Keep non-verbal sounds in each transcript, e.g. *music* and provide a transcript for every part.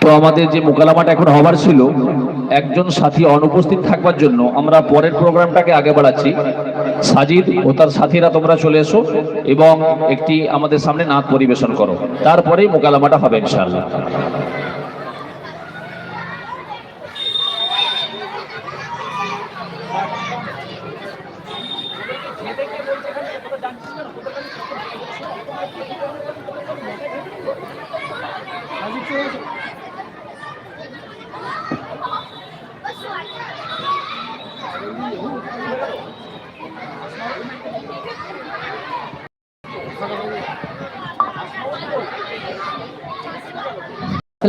তো আমাদের যে মোকালামাটা এখন হবার ছিল একজন সাথী অনুপস্থিত থাকবার জন্য আমরা পরের প্রোগ্রামটাকে আগে বাড়াচ্ছি। সাজিদ ও তার সাথীরা তোমরা চলে এসো এবং একটি আমাদের সামনে নাচ পরিবেশন করো। তারপরেই মোকালামাটা হবে ইনশাআল্লাহ।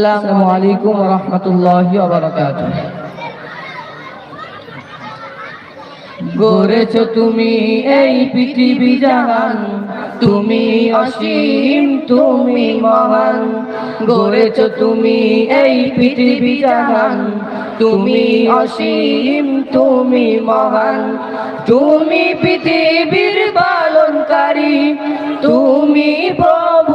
আসসালামু আলাইকুম রহমতুল্লাহি গড়েছ তুমি এই পৃথিবী জাহান তুমি অসীম তুমি মহান গড়েছ তুমি এই পৃথিবী জাহান তুমি অসীম তুমি মহান তুমি পৃথিবীর পালনকারী তুমি প্রভু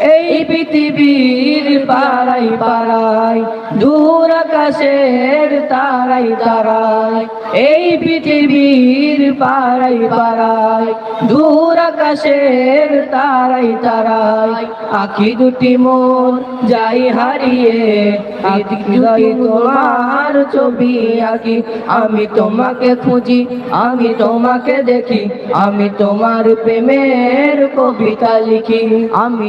এই পৃথিবীর পাড়াই পাড়াই দূর আকাশের তারাই তারাই এই পৃথিবীর পাড়াই পাড়াই দূর আকাশের তারাই তারাই আখি দুটি মোর যাই হারিয়ে, আখি তোমার ছবি আঁকি, আমি তোমাকে খুঁজি, আমি তোমাকে দেখি, আমি তোমার প্রেমের কবিতা লিখি, আমি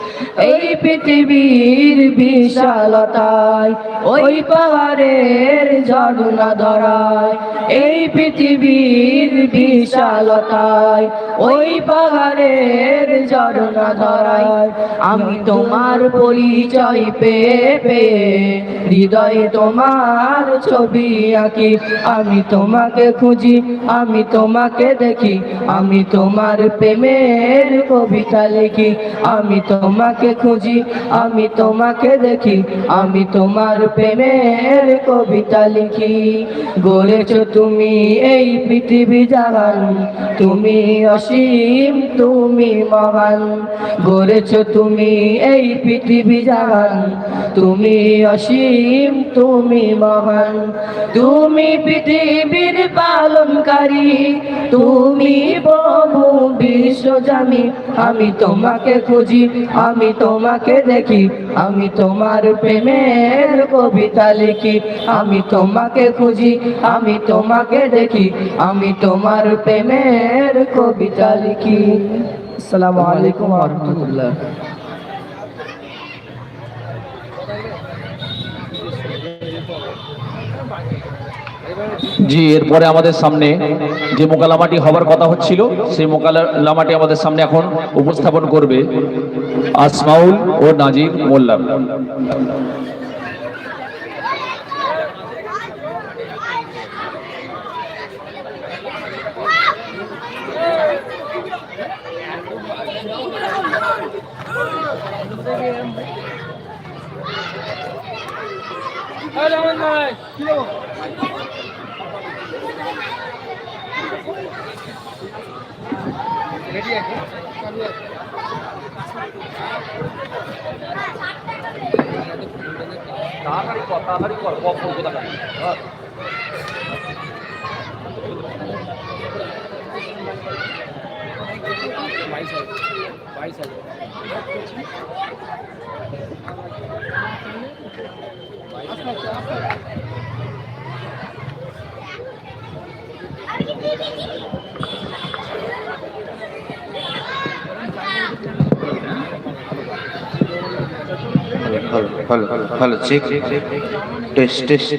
এই পৃথিবীর বিশালতায়, ওই পাহাড়ের ঝর্ণা ধরায় এই পৃথিবীর বিশালতায়, ওই পাহাড়ের ঝর্ণা ধরায় আমি তোমার পরিচয় পেয়ে পেয়ে, হৃদয়ে তোমার ছবি আঁকি। আমি তোমাকে খুঁজি, আমি তোমাকে দেখি, আমি তোমার প্রেমের কবিতা লিখি। আমি তোমাকে খুঁজি, আমি তোমাকে দেখি, আমি তোমার প্রেমের কবিতা লিখি। গড়েছ তুমি এই পৃথিবী জাহান তুমি অসীম, তুমি মহান। গড়েছ তুমি এই পৃথিবী জাহান তুমি অসীম, তুমি মহান। তুমি পৃথিবীর পালনকারী, তুমি বহু বিশ্বজামি আমি তোমাকে খুঁজি, আমি তোমাকে দেখি, আমি তোমার প্রেমের কবিতা লিখি। আমি তোমাকে খুঁজি, আমি তোমাকে দেখি, আমি তোমার প্রেমের কবিতা লিখি। আসসালামু আলাইকুম রহমতুল্লাহ। জি, এরপরে আমাদের সামনে যে মোকালামাটি হবার কথা হচ্ছিল, সেই মোকালামাটি আমাদের সামনে এখন উপস্থাপন করবে আসমাউল ও নাজির মোল্লা Hadi aman da. Kilo. তাড়াতাড়ি কর তাড়াতাড়ি কর বক বক কোথাকার। ভালো hello hello check test test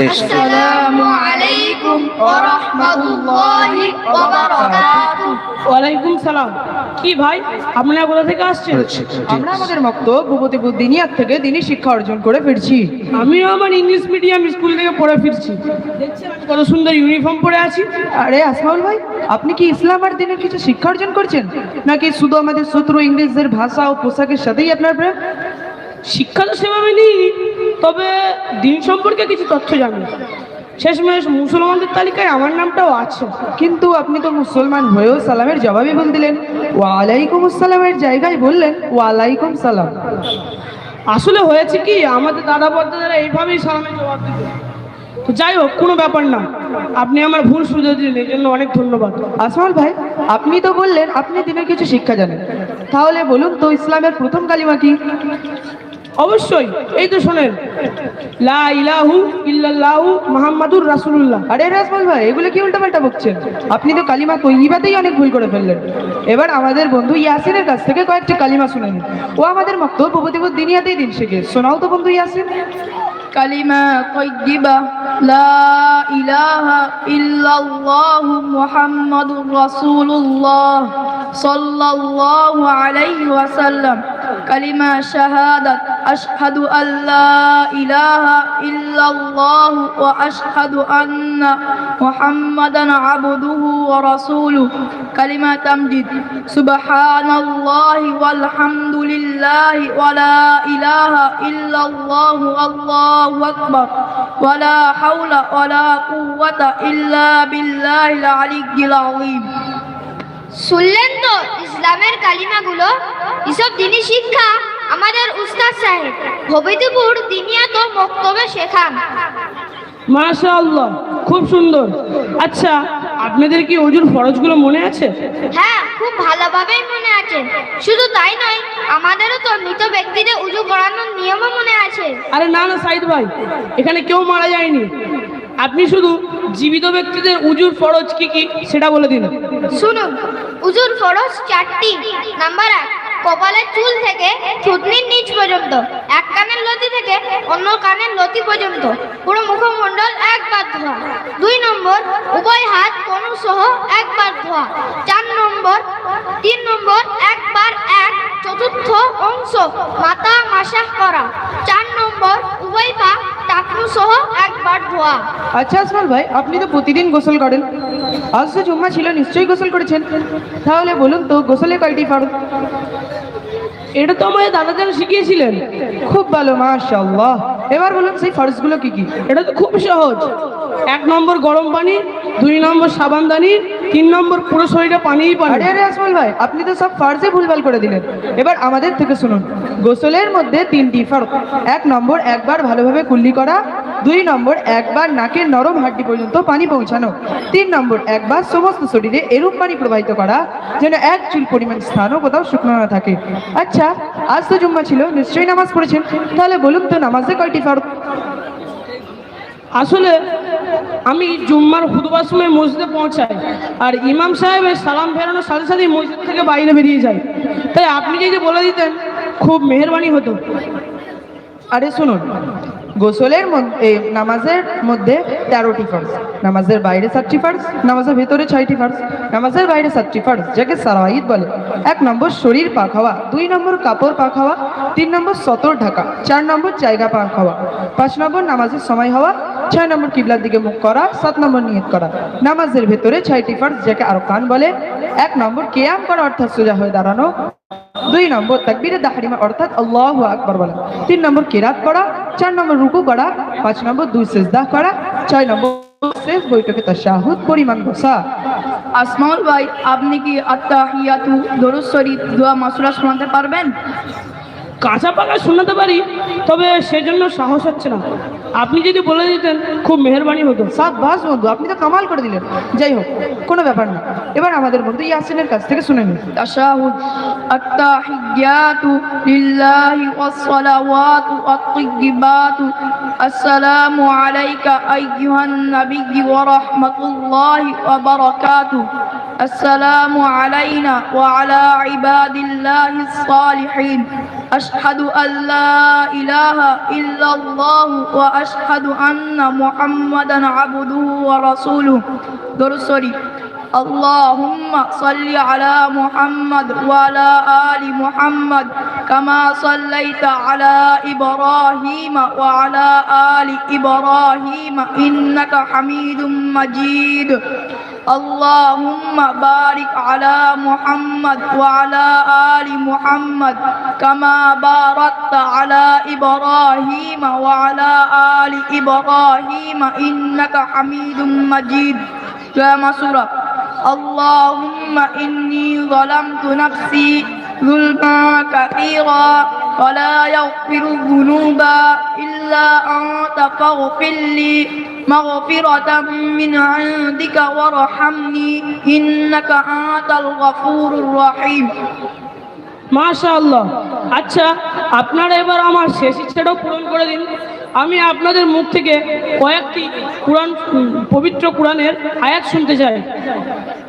test আসসালামু আলাইকুম ওয়া রাহমাতুল্লাহি ওয়া বারাকাতুহু ওয়ালাইকুম সালাম। কি ভাই আপনারা কোথা থেকে আসছেন? আমরা আমাদের মক্তব ভূপতিপুর দিনিয়াত থেকে দিনই শিক্ষা অর্জন করে ফিরছি। আমিও আমার ইংলিশ মিডিয়াম স্কুল থেকে পড়ে ফিরছি। দেখছেন কত সুন্দর ইউনিফর্ম পরে আছি। আরে আসমাউল ভাই আপনি কি ইসলাম আর দিনের কিছু শিক্ষা অর্জন করছেন? নাকি শুধু আমাদের শত্রু ইংলিশদের ভাষা ও পোশাকের সাথেই আপনার প্রেম শিক্ষা তো সেভাবে নিই তবে দিন সম্পর্কে কিছু তথ্য জানি শেষমেশ মুসলমানদের তালিকায় আমার নামটাও আছে। কিন্তু আপনি তো মুসলমান হয়েও সালামের জবাবই ভুল দিলেন ওয়ালাইকুম আসসালামের জায়গায় বললেন ওয়ালাইকুম সালাম আসলে হয়েছে কি আমাদের দাদা পর্দাদারা এইভাবেই সালামের জবাব দিত। তো যাই হোক কোনো ব্যাপার না। আপনি আমার ভুল সুযোগ দিলেন এই জন্য অনেক ধন্যবাদ। আসমাউল ভাই আপনি তো বললেন আপনি দিনের কিছু শিক্ষা জানেন। তাহলে বলুন তো ইসলামের প্রথম কালিমা কি? অবশ্যই, এই তো শোনেন। লা ইলাহু ইল্লাল্লাহু মুহাম্মাদুর রাসূলুল্লাহ। আরে রাসমাল ভাই, এগুলো কি উল্টাপাল্টা বলছেন আপনি তো কালিমা তৈয়িবাতেই অনেক ভুল করে ফেললেন। এবার আমাদের বন্ধু ইয়াসিনের কাছ থেকে কয়েকটি কালিমা শুনেন। ও আমাদের মক্তব প্রবতিব দিনিয়াতেই দিন শেখে। শোনাও তো বন্ধু ইয়াসিন। কালিমা তৈয়িবা, লা ইলাহা ইল্লাল্লাহ মুহাম্মাদুর রাসূলুল্লাহ সাল্লাল্লাহু আলাইহি ওয়াসাল্লাম। কালিমা শাহাদাত أشهد أن لا إله إلا الله وأشهد أن محمدا عبده ورسوله كلمة تمجد سبحان الله والحمد لله ولا إله إلا الله الله أكبر ولا حول ولا قوة إلا بالله العلي العظيم শুনলেন তো ইসলামের কালিমাগুলো এসব দিনই শিক্ষা আমাদের উস্তাদ সাহেব ভবিতুপুর দিনিয়া তো বক্তব্যে শেখান। মাশাআল্লাহ খুব সুন্দর। আচ্ছা আপনাদের কি অজুর ফরজগুলো মনে আছে? হ্যাঁ খুব ভালোভাবেই মনে আছে। শুধু তাই নয় আমাদেরও তো মৃত ব্যক্তিদের উজু করানোর নিয়মও মনে আছে। আরে না না সাইদ ভাই এখানে কেউ মারা যায়নি। আপনি শুধু জীবিত ব্যক্তিদের উজুর ফরজ কি কি সেটা বলে দিন। শুনুন উজুর ফরজ চারটি। নাম্বার এক কপালের চুল থেকে থুতনির নিচ পর্যন্ত, এক কানের লতি থেকে অন্য কানের লতি পর্যন্ত, পুরো মুখমণ্ডল একবার ধোয়া। দুই নম্বর, উভয় হাত কনু সহ একবার ধোয়া। চার নম্বর, তিন নম্বর, একবার এক চতুর্থ অংশ মাথা মাসাহ করা। চার নম্বর, উভয় পা টাকনু সহ একবার ধোয়া। আচ্ছা আসমাল ভাই আপনি তো প্রতিদিন গোসল করেন। আজ তো জুম্মা ছিল নিশ্চয়ই গোসল করেছেন। তাহলে বলুন তো গোসলে কয়টি ফরজ? এটা তো মায়ের দাদা যেন শিখিয়েছিলেন। খুব ভালো মাশাআল্লাহ। এবার বলুন সেই ফরজগুলো কি কি? এটা তো খুব সহজ। এক নম্বর গরম পানি দুই নম্বর সাবানদানি, তিন নম্বর পুরো শরীরে পানিই পানি। আরে আরে আসমল ভাই, আপনি তো সব ফার্জে ভুলভাল করে দিলেন। এবার আমাদের থেকে শুনুন। গোসলের মধ্যে তিনটি ফরক। এক নম্বর, একবার ভালোভাবে কুল্লি করা। দুই নম্বর, একবার নাকের নরম হাড্ডি পর্যন্ত পানি পৌঁছানো। তিন নম্বর, একবার সমস্ত শরীরে এরূপ পানি প্রবাহিত করা, যেন এক চুল পরিমাণ স্থানও কোথাও শুকনো না থাকে। আচ্ছা আজ তো জুম্মা ছিল, নিশ্চয়ই নামাজ পড়েছেন। তাহলে বলুন তো, নামাজে কয়টি ফরক? আসলে আমি জুম্মার হুদবার সময় মসজিদে পৌঁছাই, আর ইমাম সাহেবের সালাম ফেরানোর সাথে সাথেই মসজিদ থেকে বাইরে বেরিয়ে যাই। তাই আপনি যদি বলে দিতেন, খুব মেহেরবানি হতো। আরে শুনুন, গোসলের মধ্যে নামাজের মধ্যে তেরোটি ফার্স নামাজের বাইরে সাতটি ফার্স নামাজের ভেতরে ছয়টি ফার্স নামাজের বাইরে সাতটি ফার্স যাকে সারাইদ বলে। এক নম্বর শরীর পাক হওয়া, দুই নম্বর কাপড় পাক হওয়া, তিন নম্বর সতর ঢাকা, চার নম্বর জায়গা পাক হওয়া, পাঁচ নম্বর নামাজের সময় হওয়া ছয় নম্বর কিবলার দিকে মুখ করা সাত নম্বর নিয়ত করা। নামাজের ভেতরে ছয়টি ফার্স যাকে আরও কান বলে। এক নম্বর কেয়াম করা অর্থাৎ সোজা হয়ে দাঁড়ানো। দুই নম্বর তাকবীরে দাহরিমা অর্থাৎ আল্লাহ আকবার বলা। তিন নম্বর কিরাত করা চার নম্বর রুকু করা পাঁচ নম্বর দুই সেজদা করা ছয় নম্বর শেষ বৈঠকে তাশাহুদ পরিমাণ বসা। আসমাউল ভাই আপনি কি আত্মাহিয়াতু দরুদ শরীফ দোয়া মাসুরা শোনাতে পারবেন? কাঁচা পাকা শোনাতে পারি তবে সেজন্য সাহস হচ্ছে না। আপনি যদি বলে দিতেন খুব মেহরবানি হতো সাত বাস বন্ধু আপনি তো কামাল করে দিলেন যাই হোক কোনো ব্যাপার না এবার আমাদের বন্ধু ইয়াসিনের কাছ থেকে শুনে নিন تشهد التحيات لله والصلوات والطيبات السلام عليك أيها النبي ورحمة الله وبركاته السلام علينا وعلى عباد الله الصالحين أشهد أن لا إله إلا الله وأشهد أن محمدا عبده ورسوله. درسري اللهم صل على محمد وعلى آل محمد كما صليت على إبراهيم وعلى آل إبراهيم إنك حميد مجيد. اللهم بارك على محمد وعلى آل محمد كما باركت على إبراهيم وعلى آل إبراهيم إنك حميد مجيد. يا مسورة اللهم إني ظلمت نفسي ظلما كثيرا ولا يغفر الذنوب إلا أنت فاغفر لي مغفرة من عندك وارحمني إنك أنت الغفور الرحيم মাশা আল্লাহ আচ্ছা আপনারা এবার আমার শেষ ইচ্ছাটাও পূরণ করে দিন আমি আপনাদের মুখ থেকে কয়েকটি কোরআন উম, পবিত্র কোরআনের আয়াত শুনতে চাই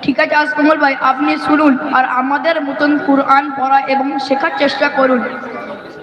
ঠিক আছে আসমল ভাই আপনি শুনুন আর আমাদের মতন কুরআন পড়া এবং শেখার চেষ্টা করুন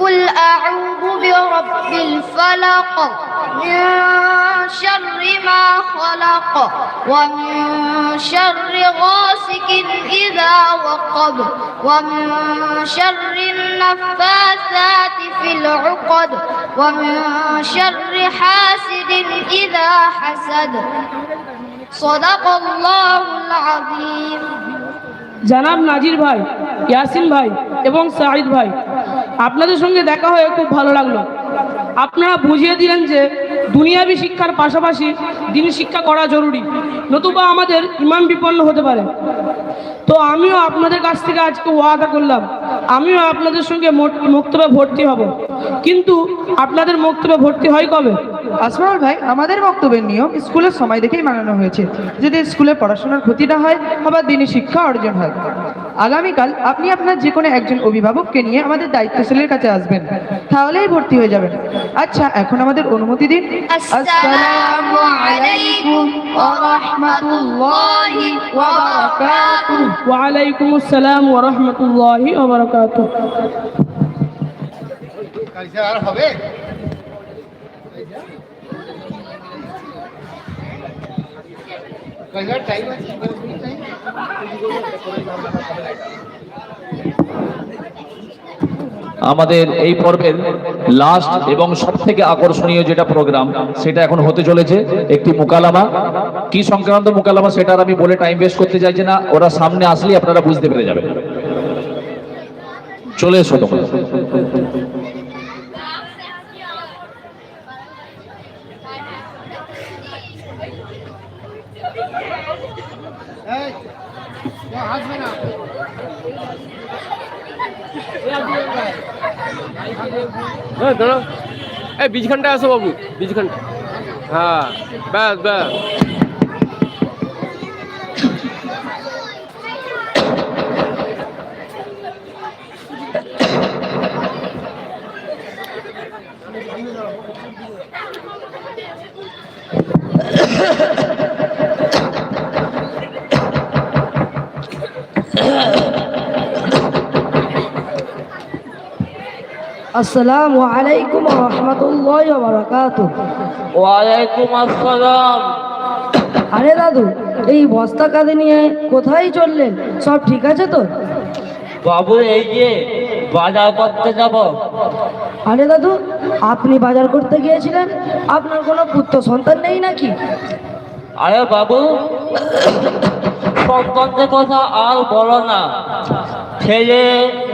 قل أعوذ برب الفلق من شر ما خلق ومن شر غاسق إذا وقب ومن شر النفاثات في العقد ومن شر حاسد إذا حسد صدق الله العظيم জানাব নাজির ভাই ইয়াসিন ভাই এবং সাহিদ ভাই। আপনাদের সঙ্গে দেখা হয়ে খুব ভালো লাগল। আপনারা বুঝিয়ে দিলেন যে দুনিয়াবি শিক্ষার পাশাপাশি দিন শিক্ষা করা জরুরি। নতুবা আমাদের ইমাম বিপন্ন হতে পারে। তো আমিও আপনাদের কাছ থেকে আজকে ওয়াদা করলাম। আমিও আপনাদের সঙ্গে মক্তবে ভর্তি হব। কিন্তু আপনাদের মক্তবে ভর্তি হয় কবে? আসমানুল ভাই, আমাদের বক্তব্যের নিয়ম স্কুলের সময় দেখেই মানানো হয়েছে। যদি স্কুলে পড়াশোনার ক্ষতি না হয়, আবার দিনে শিক্ষা অর্জন হয়। আগামীকাল আপনি আপনার যে কোনো একজন অভিভাবককে নিয়ে আমাদের দায়িত্বশীলের কাছে আসবেন। তাহলেই ভর্তি হয়ে যাবেন। আচ্ছা এখন আমাদের অনুমতি দিন। আসসালামু আলাইকুম আসসালাম হবে? টাইম আছে আমাদের এই পর্বের লাস্ট এবং সব থেকে আকর্ষণীয় যেটা প্রোগ্রাম সেটা এখন হতে চলেছে একটি মোকালামা। কি সংক্রান্ত মোকালামা সেটা আর আমি বলে টাইম ওয়েস্ট করতে চাইছি না, ওরা সামনে আসলেই আপনারা বুঝতে পেরে যাবেন। চলে এসো তোমরা এই কেউ হাসবে না হ্যাঁ দাঁড়াও। এই বীজখানটা আসো বাবু বীজখানটা হ্যাঁ ব্যাস ব্যাস। আসসালামু আলাইকুম রহমতুল্লাহ বারাকাত ওয়ালাইকুম আসসালাম। আরে দাদু এই বস্তা কাঁধে নিয়ে কোথায় চললেন? সব ঠিক আছে তো? বাবু এই যে বাজার করতে যাব। আরে দাদু আপনি বাজার করতে গিয়েছিলেন? আপনার কোনো পুত্র সন্তান নেই নাকি? আরে বাবু সন্তানদের কথা আর বলো না। ছেলে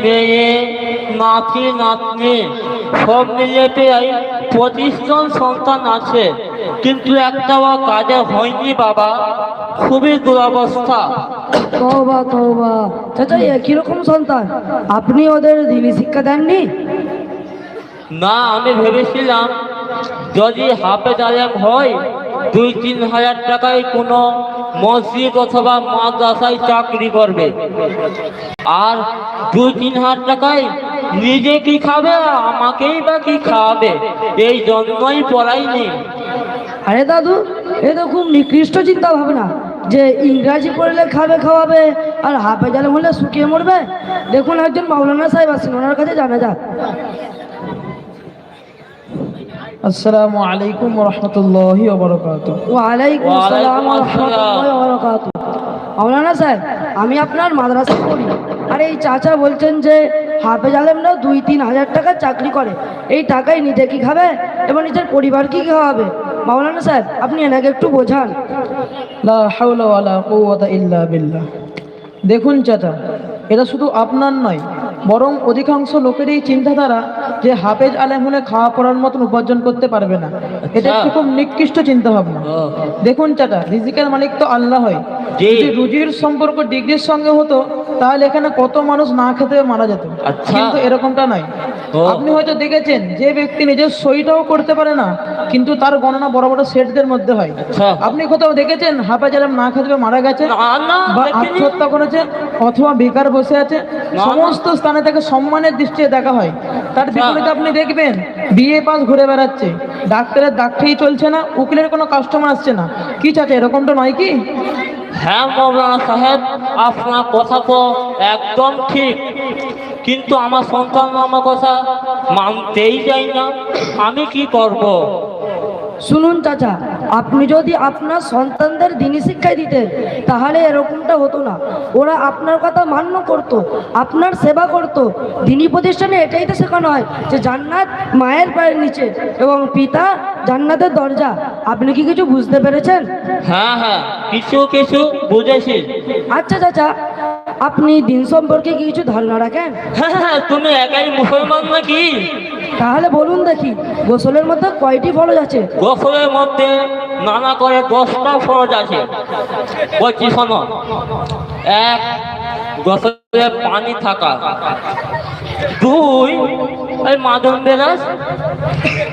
মেয়ে নাতি নাতনি সব মিলিয়ে প্রায় পঁচিশ জন সন্তান আছে। কিন্তু একটাও কাজে হয়নি বাবা। খুবই দুরবস্থা। তবা তবা চাচা এ কীরকম সন্তান? আপনি ওদের দিনী শিক্ষা দেননি? না আমি ভেবেছিলাম যদি হাফেজ আলেম হয় দুই তিন হাজার টাকায় কোনো মসজিদ অথবা মাদ্রাসায় চাকরি করবে। আর দুই তিন হাজার টাকায় নিজে কি খাবে আমাকেই বা কি খাওয়াবে এই জন্যই পড়াইনি। আরে দাদু এ তো খুব নিকৃষ্ট চিন্তা ভাবনা যে ইংরাজি পড়লে খাবে খাওয়াবে আর হাফে জালে হলে শুকিয়ে মরবে? দেখুন একজন মাওলানা সাহেব আছেন ওনার কাছে জানা যাক। আসসালামু আলাইকুম রহমতুল্লাহি ওয়ালাইকুম আসসালাম। রহমতুল্লাহি ওয়া বারাকাতুহু। মাওলানা সাহেব আমি আপনার মাদ্রাসায় পড়ি। আর এই চাচা বলছেন যে হাফেজ না দুই, তিন হাজার টাকা চাকরি করে। এই টাকায় নিজে কি খাবে? এবং নিজের পরিবার কি খাওয়াবে? মাওলানা সাহেব, আপনি এনাকে একটু বোঝান। দেখুন চাচা, এটা শুধু আপনার নয়, বরং অধিকাংশ লোকেরই চিন্তাধারা যে হাফেজ আলেম হলে খাওয়া পড়ার মতন উপার্জন করতে পারবে না। এটা একটি খুব নিকৃষ্ট চিন্তা ভাবনা দেখুন চাটা রিজিকের মালিক তো আল্লাহ হয়। যদি রুজির সম্পর্ক ডিগ্রির সঙ্গে হতো তাহলে এখানে কত মানুষ না খেতে মারা যেত। আচ্ছা। কিন্তু এরকমটা নয়। আপনি হয়তো দেখেছেন যে ব্যক্তি নিজের সইটাও করতে পারে না কিন্তু তার গণনা বড় বড় সেটদের মধ্যে হয়। আচ্ছা। আপনি কোথাও দেখেছেন হাফেজ আলেম না খেতে মারা গেছে? বা আত্মহত্যা করেছে অথবা বেকার বসে আছে? সমস্ত স্থানে তাকে সম্মানের দৃষ্টিতে দেখা হয়। তার আচ্ছা। বিপরীতে আপনি দেখবেন বিএ পাস ঘুরে বেড়াচ্ছে। ডাক্তারের ডাক্তারই চলছে না উকিলের কোনো কাস্টমার আসছে না। কি চাচা এরকমটা নয় কি? হ্যাঁ মৌলানা সাহেব আপনার কথা তো একদম ঠিক। কিন্তু আমার সন্তান আমার কথা মানতেই চাই না। আমি কি করব? শুনুন চাচা আপনি যদি আপনার সন্তানদের দিনী শিক্ষায় দিতেন তাহলে এরকমটা হতো না। ওরা আপনার কথা মান্য করত আপনার সেবা করত। দিনী প্রতিষ্ঠানে এটাই তো শেখানো হয় যে জান্নাত মায়ের পায়ের নিচে এবং পিতা জান্নাতের দরজা। আপনি কি কিছু বুঝতে পেরেছেন? হ্যাঁ হ্যাঁ কিছু কিছু বুঝেছি। আচ্ছা চাচা আপনি দিন সম্পর্কে কিছু ধারণা রাখেন? হ্যাঁ *laughs* তুমি একাই মুসলমান নাকি? তাহলে বলুন দেখি গোসলের মধ্যে কয়টি ফরজ আছে? গোসলের মধ্যে নানা করে দশটা ফরজ আছে। বলছি শোনো। এক গোসলে পানি থাকা। দুই এই মাদন বেরাস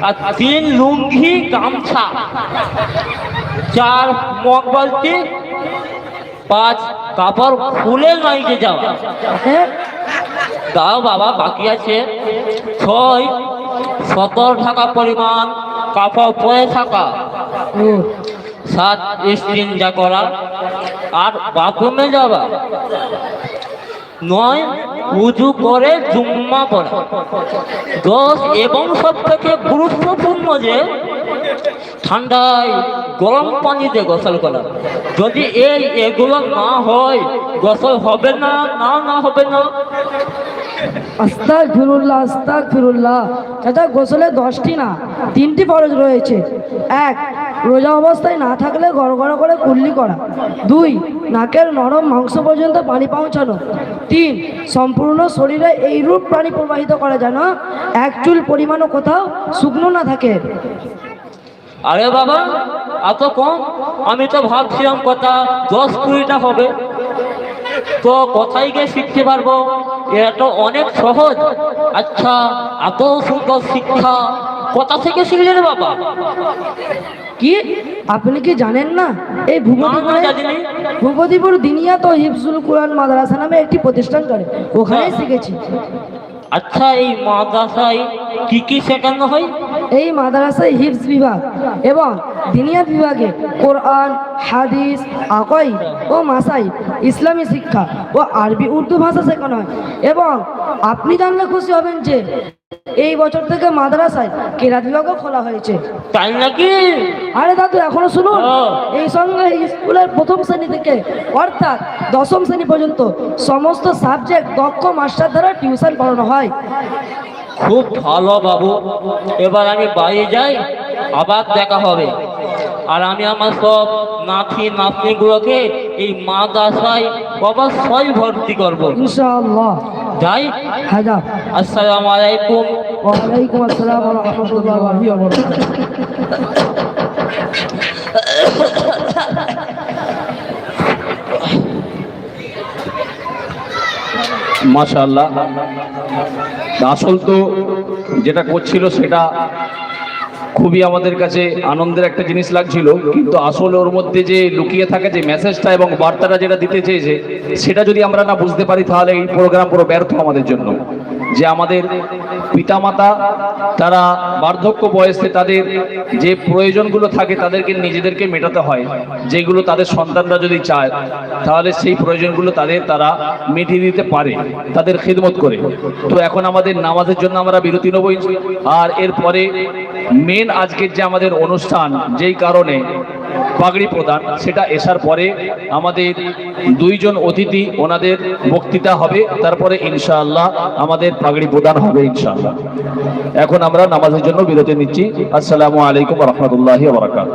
আর তিন লুঙ্গি গামছা। চার মগ বালতি পাঁচ কাপড় খুলে নাইতে যাওয়া। দাও বাবা, বাকি আছে। ছয়, সতর টাকা পরিমাণ, কাপড় পরে থাকা। সাত সাত যা করা। আর বাথরুমে যাওয়া। নয় উজু করে জুম্মা পড়া। দশ এবং সব থেকে গুরুত্বপূর্ণ যে, ঠান্ডায় গরম পানিতে গোসল করা। যদি এই এগুলো না হয়, গোসল হবে না না না হবে না? আস্তাক ফিরুল্লাহ আস্তাক ফিরুল্লাহ গোসলে দশটি না? তিনটি ফরজ রয়েছে। এক রোজা অবস্থায় না থাকলে গড় গড় করে কুল্লি করা। দুই, নাকের নরম মাংস পর্যন্ত পানি পৌঁছানো। তিন, সম্পূর্ণ শরীরে এই রূপ পানি প্রবাহিত করা যেন এক চুল পরিমাণও কোথাও শুকনো না থাকে। আরে বাবা, এত কম? আমি তো ভাবছিলাম কথা দশ কুড়িটা হবে। তো কোথায় গিয়ে শিখতে পারব? এটা তো অনেক সহজ। আচ্ছা এত সুন্দর শিক্ষা কোথা থেকে শিখলে রে বাবা? কি? আপনি কি জানেন না? এই ভূপতিপুরে ভূপতিপুর দিনিয়া তো হিফজুল কোরআন মাদ্রাসা নামে একটি প্রতিষ্ঠান করে। ওখানেই শিখেছি। আচ্ছা এই মাদ্রাসায় কি কি শেখানো হয়? এই মাদ্রাসায় হিফজ বিভাগ এবং দিনিয়াত বিভাগে কোরআন হাদিস আকই ও মাসাই ইসলামী শিক্ষা ও আরবি উর্দু ভাষা শেখানো হয়। এবং আপনি জানলে খুশি হবেন যে এই বছর থেকে মাদ্রাসায় ক্রীড়া বিভাগও খোলা হয়েছে। তাই নাকি? আরে দাদু এখনও শুনুন। এই সঙ্গে স্কুলের প্রথম শ্রেণি থেকে অর্থাৎ দশম শ্রেণি পর্যন্ত সমস্ত সাবজেক্ট দক্ষ মাস্টার দ্বারা টিউশন পড়ানো হয়। খুব ভালো বাবু। এবার আমি বাইরে যাই আবার দেখা হবে। আর আমি আমার সব নাতি নাতনিগুলোকে এই মাদ্রাসায় অবশ্যই ভর্তি করব। ইনশাআল্লাহ। যাই। হাজার। আসসালামু আলাইকুম। ওয়ালাইকুম আসসালাম ওয়া রাহমাতুল্লাহি ওয়া বারাকাতুহু। মাশাআল্লাহ। আসল তো যেটা করছিল সেটা খুবই আমাদের কাছে আনন্দের একটা জিনিস লাগছিল, কিন্তু আসলে ওর মধ্যে যে লুকিয়ে থাকে যে মেসেজটা এবং বার্তাটা যেটা দিতে চেয়েছে, সেটা যদি আমরা না বুঝতে পারি, তাহলে এই প্রোগ্রাম পুরো ব্যর্থ আমাদের জন্য। যে আমাদের পিতামাতা, তারা বার্ধক্য বয়সে তাদের যে প্রয়োজনগুলো থাকে তাদেরকে নিজেদেরকে মেটাতে হয়, যেগুলো তাদের সন্তানরা যদি চায়, তাহলে সেই প্রয়োজনগুলো তাদের তারা মিটিয়ে দিতে পারে, তাদের খেদমত করে। তো এখন আমাদের নামাজের জন্য আমরা বিরতি নেব আর এরপরে মেন আজকের যে আমাদের অনুষ্ঠান, যেই কারণে পাগড়ি প্রদান, সেটা এসার পরে আমাদের দুইজন অতিথি ওনাদের বক্তৃতা হবে, তারপরে ইনশাআল্লাহ আমাদের পাগড়ি প্রদান হবে ইনশাআল্লাহ। এখন আমরা নামাজের জন্য বিরতি নিচ্ছি। আসসালামু আলাইকুম রহমতুল্লাহ বারাকাত